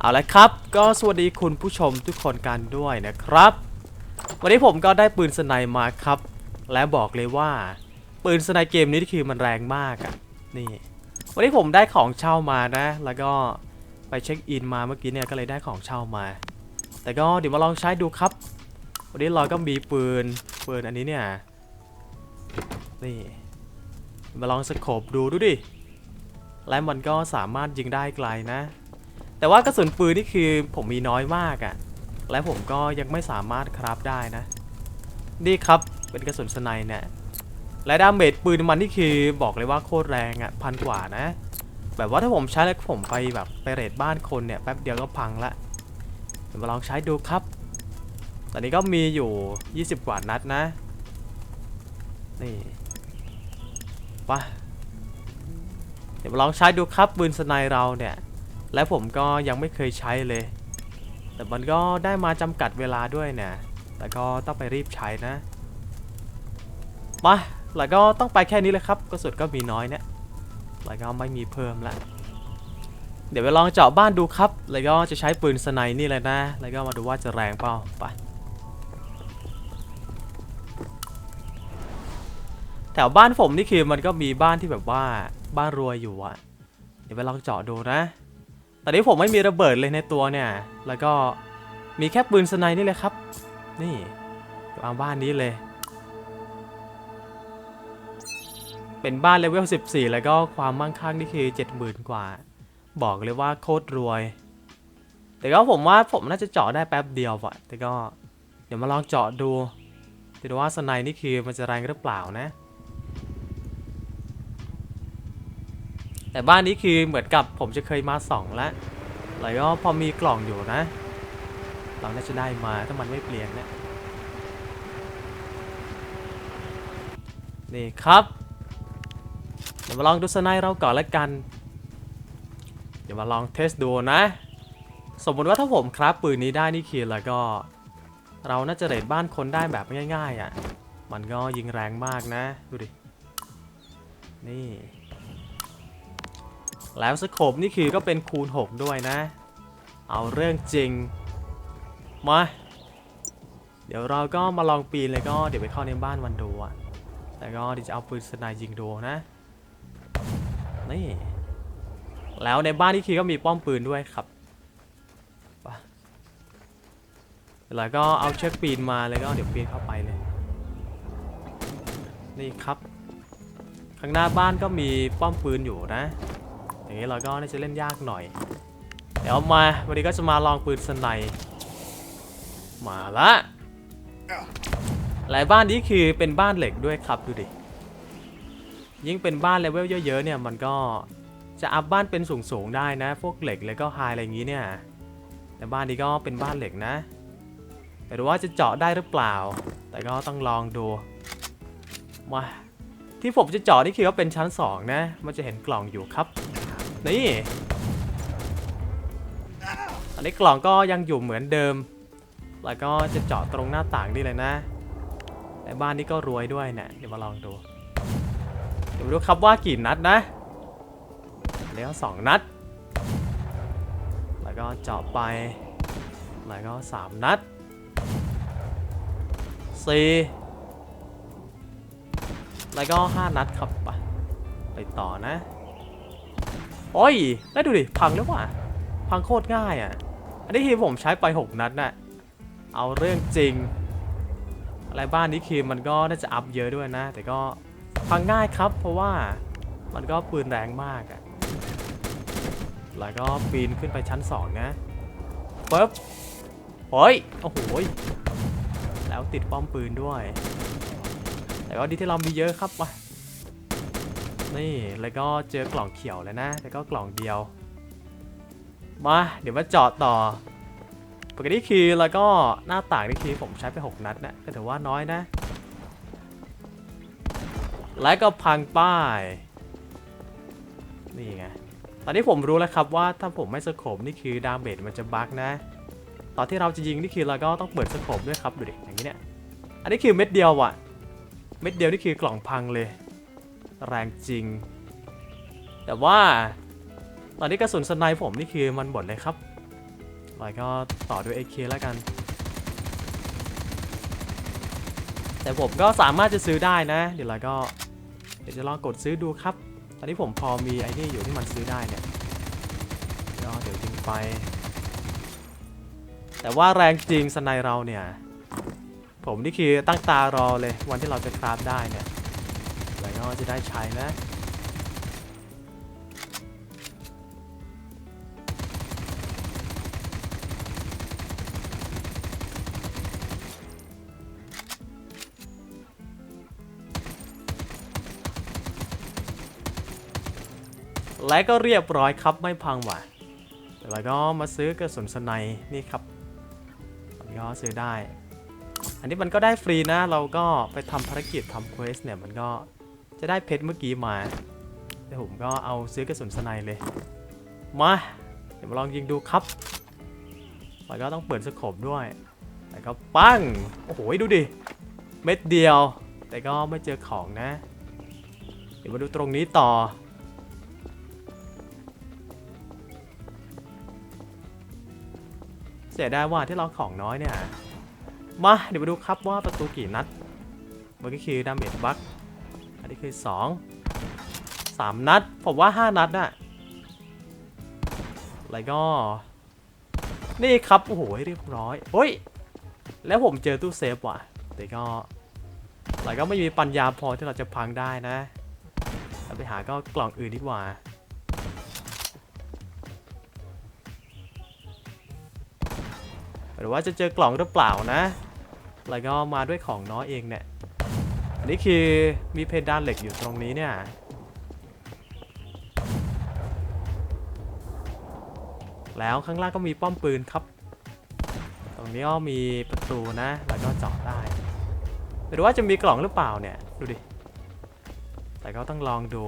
เอาละครับ ก็สวัสดีคุณผู้ชมทุกคนกันด้วยนะครับ วันนี้ผมก็ได้ปืนสไนมาครับ และบอกเลยว่า ปืนสไนเกมนี้คือมันแรงมากอะ่ะนี่ วันนี้ผมได้ของเช่ามานะ แล้วก็ไปเช็คอินมาเมื่อกี้เนี่ยก็เลยได้ของเช่ามา แต่ก็เดี๋ยวมาลองใช้ดูครับ วันนี้เราก็มีปืนปืนอันนี้เนี่ยนี่มาลองสโคปดูดูดิและมันก็สามารถยิงได้ไกลนะ แต่ว่ากระสุนปืนนี่คือผมมีน้อยมากอะ่ะ และผมก็ยังไม่สามารถคราฟได้นะ นี่ครับเป็นกระสุนสไนเนี่ย และดาเมจปืนมันนี่คือบอกเลยว่าโคตรแรงอะ่ะพันกว่านะ แบบว่าถ้าผมใช้แล้วผมไปแบบไปเรทบ้านคนเนี่ยแป๊บเดียวก็พังละเดี๋ยวมาลองใช้ดูครับ ตอนนี้ก็มีอยู่ 20 กว่านัดนะ นี่ปะเดี๋ยวมาลองใช้ดูครับปืนสไนเราเนี่ย และผมก็ยังไม่เคยใช้เลย แต่มันก็ได้มาจำกัดเวลาด้วยเนี่ย แต่ก็ต้องไปรีบใช้นะ มา แล้วก็ต้องไปแค่นี้เลยครับกระสุนก็มีน้อยเนี่ย แล้วก็ไม่มีเพิ่มละ เดี๋ยวไปลองเจาะบ้านดูครับ แล้วก็จะใช้ปืนสไนนี่เลยนะ แล้วก็มาดูว่าจะแรงเปล่า ไป แถวบ้านผมนี่คือมันก็มีบ้านที่แบบว่าบ้านรวยอยู่อะเดี๋ยวไปลองเจาะดูนะ ตอนนี้ผมไม่มีระเบิดเลยในตัวเนี่ย แล้วก็มีแค่ปืนสไนนี่เลยครับ นี่วางบ้านนี้เลย เป็นบ้านเลเวล 14 แล้วก็ความมั่งคั่งนี่คือ 70,000 กว่า บอกเลยว่าโคตรรวย แต่ก็ผมว่าผมน่าจะเจาะได้แป๊บเดียวอะแต่ก็เดี๋ยวมาลองเจาะดูดูว่าสไนนี่คือมันจะแรงหรือเปล่านะ แต่บ้านนี้คือเหมือนกับผมจะเคยมาสองแล้วแล้วก็พอมีกล่องอยู่นะ เราน่าจะได้มาถ้ามันไม่เปลี่ยนนะนี่ครับ เดี๋ยวมาลองดูสไนเราก่อนละกัน เดี๋ยวมาลองเทสดูนะ สมมติว่าถ้าผมคราฟปืนนี้ได้นี่คือแล้วก็ เราน่าจะเรดบ้านคนได้แบบง่ายๆอะ่ะ มันก็ยิงแรงมากนะ ดูดิ นี่ แล้วสโคปนี่คือก็เป็นคูณ 6 ด้วยนะ เอาเรื่องจริง มา เดี๋ยวเราก็มาลองปีนเลยก็เดี๋ยวไปเข้าในบ้านมันดูอะแต่ก็เดี๋ยวจะเอาปืนสไนยิงดูนะ นี่ แล้วในบ้านนี่คือก็มีป้อมปืนด้วยครับไปแล้วก็เอาเชือกปีนมาเลยก็เดี๋ยวปีนเข้าไปเลย นี่ครับ ข้างหน้าบ้านก็มีป้อมปืนอยู่นะ อย่างนี้เราก็น่าจะเล่นยากหน่อย เดี๋ยวมาวันนี้ก็จะมาลองปืนสไนด์มาละหลายบ้านนี้คือเป็นบ้านเหล็กด้วยครับดูดิยิ่งเป็นบ้านเลเวลเยอะๆเนี่ยมันก็จะอัพบ้านเป็นสูงๆได้นะ พวกเหล็กแล้วก็ไฮอะไรอย่างนี้เนี่ยแต่บ้านนี้ก็เป็นบ้านเหล็กนะไม่รู้ว่าจะเจาะได้หรือเปล่า แต่ก็ต้องลองดูมาที่ผมจะเจาะนี่คือว่าเป็นชั้นสองนะ มันจะเห็นกล่องอยู่ครับ นี่อันนี้กล่องก็ยังอยู่เหมือนเดิม แล้วก็จะเจาะตรงหน้าต่างนี่เลยนะแต่บ้านนี้ก็รวยด้วยเนี่ยเดี๋ยวมาลองดู เดี๋ยวดูครับว่ากี่นัดนะ แล้วสองนัด แล้วก็เจาะไป แล้วก็สามนัดสี่แล้วก็ห้านัดครับไปต่อนะ โอ้ย แล้วดูดิ พังแล้วว่ะ พังโคตรง่ายอะ อันนี้คือผมใช้ไป 6 นัดน่ะ เอาเรื่องจริง อะไรบ้านนี้คือมันก็น่าจะอัพเยอะด้วยนะ แต่ก็พังง่ายครับ เพราะว่ามันก็ปืนแรงมากอะ แล้วก็ปีนขึ้นไปชั้น 2 นะปึ๊บโอ้ย โอ้โห แล้วติดป้อมปืนด้วย แต่ก็ดีที่เรามีเยอะครับมา นี่แล้วก็เจอกล่องเขียวแล้วนะ แล้วก็กล่องเดียว มาเดี๋ยวมาเจาะต่อปกติคือแล้วก็หน้าต่างนี่คือผมใช้ไป6นัดนะก็ถือว่าน้อยนะ และก็พังป้ายนี่ไงตอนนี้ผมรู้แล้วครับว่าถ้าผมไม่สโคปนี่คือดาเมจมันจะบั๊กนะ ตอนที่เราจะยิงนี่คือเราก็ต้องเปิดสโคปด้วยครับดูดิอย่างนี้เนี่ยอันนี้คือเม็ดเดียวอะเม็ดเดียวนี่คือกล่องพังเลย แรงจริง แต่ว่าตอนนี้กระสุนสไนผมนี่คือมันหมดเลยครับแล้วก็ต่อด้วย AK แล้วกัน แต่ผมก็สามารถจะซื้อได้นะ เดี๋ยวเราก็เดี๋ยวจะลองกดซื้อดูครับ ตอนนี้ผมพอมีไอ้นี่อยู่ที่มันซื้อได้เนี่ยก็เดี๋ยวยิงไป แต่ว่าแรงจริงสไนเราเนี่ย ผมนี่คือตั้งตารอเลยวันที่เราจะคราฟได้เนี่ย แล้วก็จะได้ใช้นะและก็เรียบร้อยครับไม่พังว่ะแล้วก็มาซื้อกระสุนสไนนี่ครับมันก็ซื้อได้ อันนี้มันก็ได้ฟรีนะ เราก็ไปทำภารกิจทำเควสเนี่ยมันก็ จะได้เพชรเมื่อกี้มาแต่ผมก็เอาซื้อกระสุนสไนเลย มา เดี๋ยวมาลองยิงดูครับ แล้วก็ต้องเปิดสโคปด้วย แล้วก็ปั้ง โอ้โห ดูดิ เม็ดเดียว แต่ก็ไม่เจอของนะ เดี๋ยวมาดูตรงนี้ต่อ เสียดายว่าที่เราของน้อยเนี่ย มา เดี๋ยวมาดูครับว่าประตูกี่นัดเมื่อกี้คือดาเมจบัค นนี้คือ2 3นัด ผมว่า5นัดน่ะแล้วก็ นี่ครับ โอ้โหเรียบร้อยเฮ้ย แล้วผมเจอตู้เซฟว่ะ แต่ก็แล้วก็ไม่มีปัญญาพอที่เราจะพังได้นะเราไปหาก็กล่องอื่นดีกว่า หรือว่าจะเจอกล่องหรือเปล่านะ แล้วก็มาด้วยของน้อยเองเนี่ย นนี้คือมีเพดานเหล็กอยู่ตรงนี้เนี่ย แล้วข้างล่างก็มีป้อมปืนครับ ตรงนี้ก็มีประตูนะ แล้วก็เจาะได้หรือว่าจะมีกล่องหรือเปล่าเนี่ย ดูดิ แต่ก็ต้องลองดู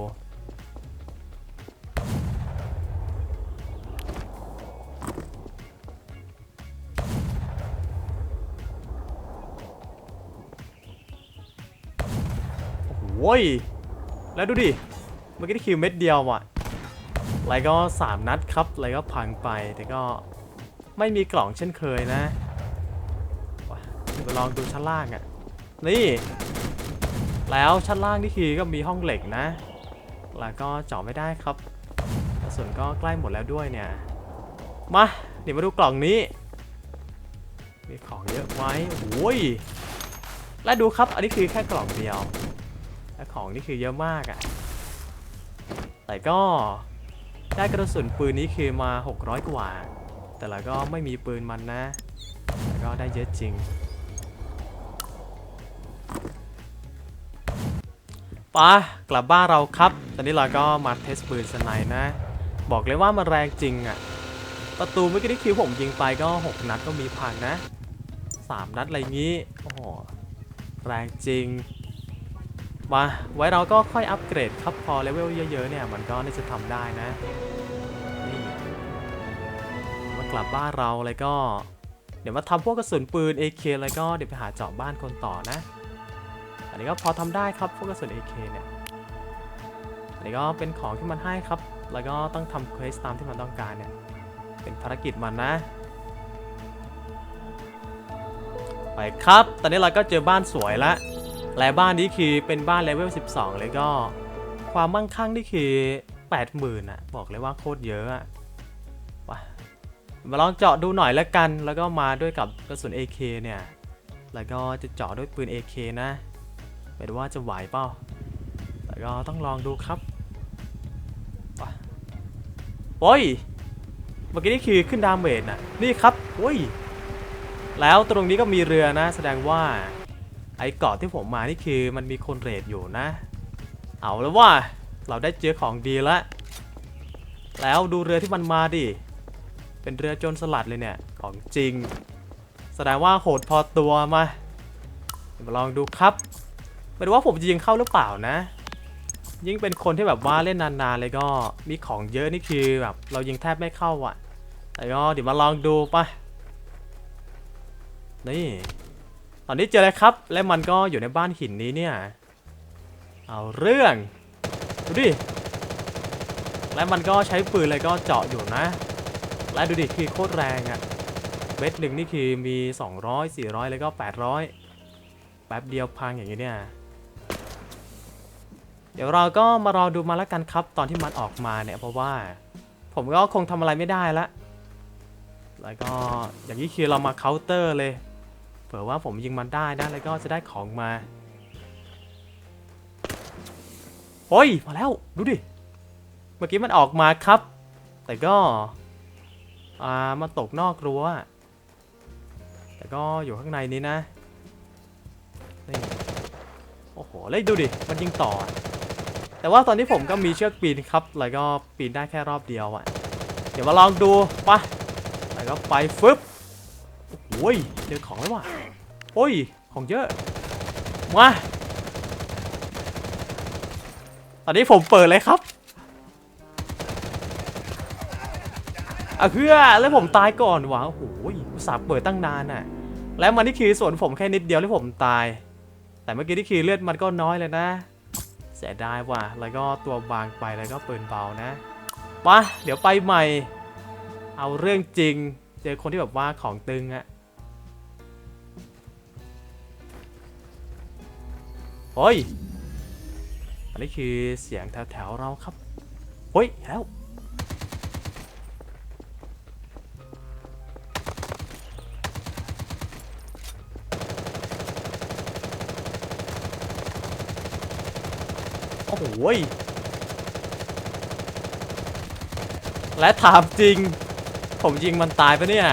โอ้ย แล้วดูดิ เมื่อกี้นี่คิวเม็ดเดียวว่ะแล้วก็ 3 นัดครับแล้วก็พังไป แต่ก็ไม่มีกล่องเช่นเคยนะลองดูชั้นล่างอะ่ะ นี่ แล้วชั้นล่างนี่คือก็มีห้องเหล็กนะ แล้วก็เจาะไม่ได้ครับกระสุนก็ใกล้หมดแล้วด้วยเนี่ย มาเดี๋ยวมาดูกล่องนี้ มีของเยอะไว้โอ้ยและดูครับ อันนี้คือแค่กล่องเดียว และของนี่คือเยอะมากอะ่ะ แต่ก็ได้กระสุนปืนนี้คือมา 600 กว่า แต่ละก็ไม่มีปืนมันนะ แต่ก็ได้เยอะจริง ปะกลับบ้านเราครับ ตอนนี้เราก็มาเทสปืนสไนนะ บอกเลยว่ามันแรงจริงอะ่ะ ประตูเมื่อกี้ที่คิวผมยิงไปก็ 6 นัดก็มีพังนะ 3 นัดอะไรงี้ โอ้โห แรงจริง มาไว้เราก็ค่อยอัปเกรดครับพอเลเวลเยอะๆเนี่ยมันก็น่าจะทำได้นะนี่มากลับบ้านเราเลยก็ เดี๋ยวมาทำพวกกระสุนปืน AK แล้วก็เดี๋ยวไปหาเจาะบ้านคนต่อนะ อันนี้ก็พอทำได้ครับพวกกระสุน AK เนี่ยอันนี้ก็เป็นของที่มันให้ครับ แล้วก็ต้องทำเควสตามที่มันต้องการเนี่ยเป็นภารกิจมันนะไปครับ ตอนนี้เราก็เจอบ้านสวยแล้ว และบ้านนี้คือเป็นบ้านเลเวล 12 เลยก็ ความมั่งคั่งนี่คือ 80,000อะ บอกเลยว่าโคตรเยอะอะมาลองเจาะดูหน่อยแล้วกัน แล้วก็มาด้วยกับกระสุน AK เนี่ย แล้วก็จะเจาะด้วยปืน AK นะไม่รู้ว่าจะไหวเปล่าแต่ก็ต้องลองดูครับว้าโอ้ย เมื่อกี้นี่คือขึ้นดาเมจนะนี่ครับโอ้ย แล้วตรงนี้ก็มีเรือนะ แสดงว่า ไอ้เกาะที่ผมมานี่คือมันมีคนเรดอยู่นะ เอาแล้วว่าเราได้เจอของดีแล้วแล้วดูเรือที่มันมาดิ เป็นเรือโจรสลัดเลยเนี่ย ของจริง แสดงว่าโหดพอตัวมามาลองดูครับ ไม่รู้ว่าผมจะยิงเข้าหรือเปล่านะ ยิ่งเป็นคนที่แบบว่าเล่นนานๆเลยก็มีของเยอะนี่คือแบบเรายิงแทบไม่เข้าอะ แต่ก็เดี๋ยวมาลองดูปะนี่ ตอนนี้เจอแล้วครับ และมันก็อยู่ในบ้านหินนี้เนี่ย เอาเรื่องดูดิ และมันก็ใช้ปืนเลยก็เจาะอยู่นะ และดูดิคือโคตรแรงอะ่ะเม็ดหนึ่งนี่คือมี 200 400 แล้วก็ 800 แป๊บเดียวพังอย่างนี้เนี่ย เดี๋ยวเราก็มารอดูมาแล้วกันครับ ตอนที่มันออกมาเนี่ยเพราะว่า ผมก็คงทำอะไรไม่ได้ละ แล้วก็อย่างนี้คือเรามาเคาน์เตอร์เลย เผื่อว่าผมยิงมันได้นะแล้วก็จะได้ของมาโอ้ยมาแล้วดูดิ เมื่อกี้มันออกมาครับ แต่ก็อ่ามาตกนอกรั้วแต่ก็อยู่ข้างในนี้นะนี่โอ้โหแล้วดูดิมันยิงต่อ แต่ว่าตอนนี้ผมก็มีเชือกปีนครับ แล้วก็ปีนได้แค่รอบเดียวอะเดี๋ยวมาลองดูปะแล้วก็ไปฟึบโอ้ยเจอของแล้วว่ะ โอ้ย ของเยอะ มา ตอนนี้ผมเปิดเลยครับอะเพื่อแล้วผมตายก่อนวะโอ้โหอุตส่าห์เปิดตั้งนานน่ะ แล้วมันนี่คือส่วนผมแค่นิดเดียวที่ผมตาย แต่เมื่อกี้ที่คือเลือดมันก็น้อยเลยนะ เสียดายว่ะ แล้วก็ตัวบางไปแล้วก็ปืนเบานะปะเดี๋ยวไปใหม่ เอาเรื่องจริง เจอคนที่แบบว่าของตึงอะ โอ้ย อันนี้คือเสียงแถวๆเราครับโอ้ย แล้วโอ้โหและถามจริง ผมยิงมันตายปะเนี่ย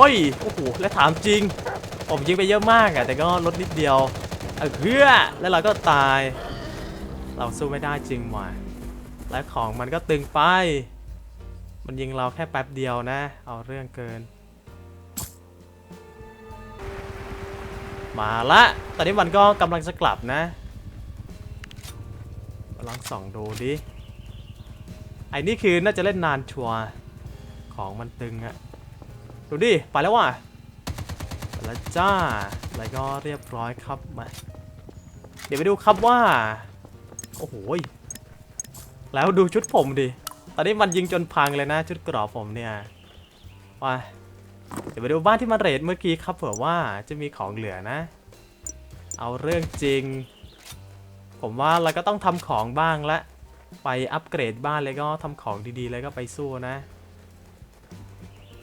อ้ย โอ้โห และถามจริง ผมยิงไปเยอะมากอะแต่ก็ลดนิดเดียวเออเพื่อแล้วเราก็ตาย เราสู้ไม่ได้จริงว่ะ และของมันก็ตึงไป มันยิงเราแค่แป๊บเดียวนะ เอาเรื่องเกิน มาละ ตอนนี้มันก็กำลังจะกลับนะลองส่องดูดิไอ้นี่คือน่าจะเล่นนานชัวร์ของมันตึงอะ ดูดิ ไปแล้วว่ะไปแล้วจ้า แล้วก็เรียบร้อยครับมา เดี๋ยวไปดูครับว่า โอ้โหยแล้วดูชุดผมดิ ตอนนี้มันยิงจนพังเลยนะ ชุดกรอบผมเนี่ยว่าเดี๋ยวไปดูบ้านที่มันเรทเมื่อกี้ครับเผื่อว่าจะมีของเหลือนะ เอาเรื่องจริง ผมว่าเราก็ต้องทำของบ้างละ ไปอัปเกรดบ้านเลยก็ทำของดีๆ แล้วก็ไปสู้นะ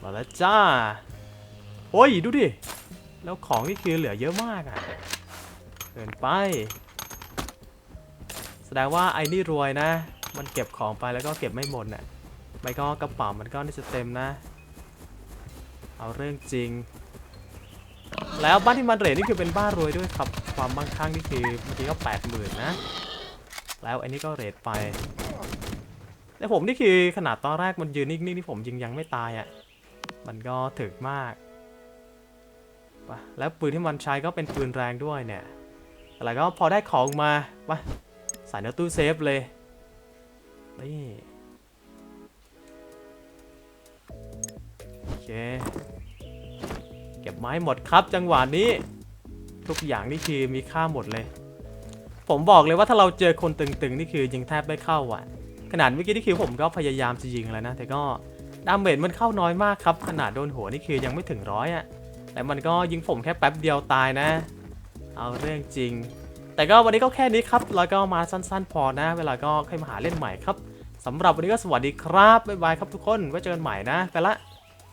มาแล้วจ้าโอ้ยดูดิ แล้วของนี่คือเหลือเยอะมากอะ่ะเกินไป แสดงว่าไอ้นี่รวยนะ มันเก็บของไปแล้วก็เก็บไม่หมดน่ะไม่ก็กระเป๋ามันก็น่าจะเต็มนะ เอาเรื่องจริง แล้วบ้านที่มันเรทนี่คือเป็นบ้านรวยด้วยครับ ความมั่งคั่งนี่คือเมื่อกี้ก็แปดหมื่นนะ แล้วไอันนี้ก็เรทไปแต่ผมนี่คือขนาดตอนแรกมันยืนนิ่งๆที่ผมยิงยังไม่ตายอะ่ะ มันก็ถึกมากไปแล้วปืนที่มันใช้ก็เป็นปืนแรงด้วยเนี่ยอะไรก็พอได้ของมาไปใส่ในตู้เซฟเลยนี่โอเคเก็บไม้หมดครับจังหวะนี้ ทุกอย่างนี่คือมีค่าหมดเลย ผมบอกเลยว่าถ้าเราเจอคนตึงๆนี่คือยิงแทบไม่เข้าอะ ขนาดเมื่อกี้นี่คือผมก็พยายามจะยิงแล้วนะ แต่ก็ ดาเมจมันเข้าน้อยมากครับ ขนาดโดนหัวนี่คือยังไม่ถึงร้อยอะแต่มันก็ยิงผมแค่แป๊บเดียวตายนะ เอาเรื่องจริง แต่ก็วันนี้ก็แค่นี้ครับ แล้วก็มาสั้นๆ พอนะ เวลาก็ค่อยมาหาเล่นใหม่ครับสำหรับวันนี้ก็สวัสดีครับ บ๊ายบายครับทุกคน ไว้เจอกันใหม่นะ ไปละ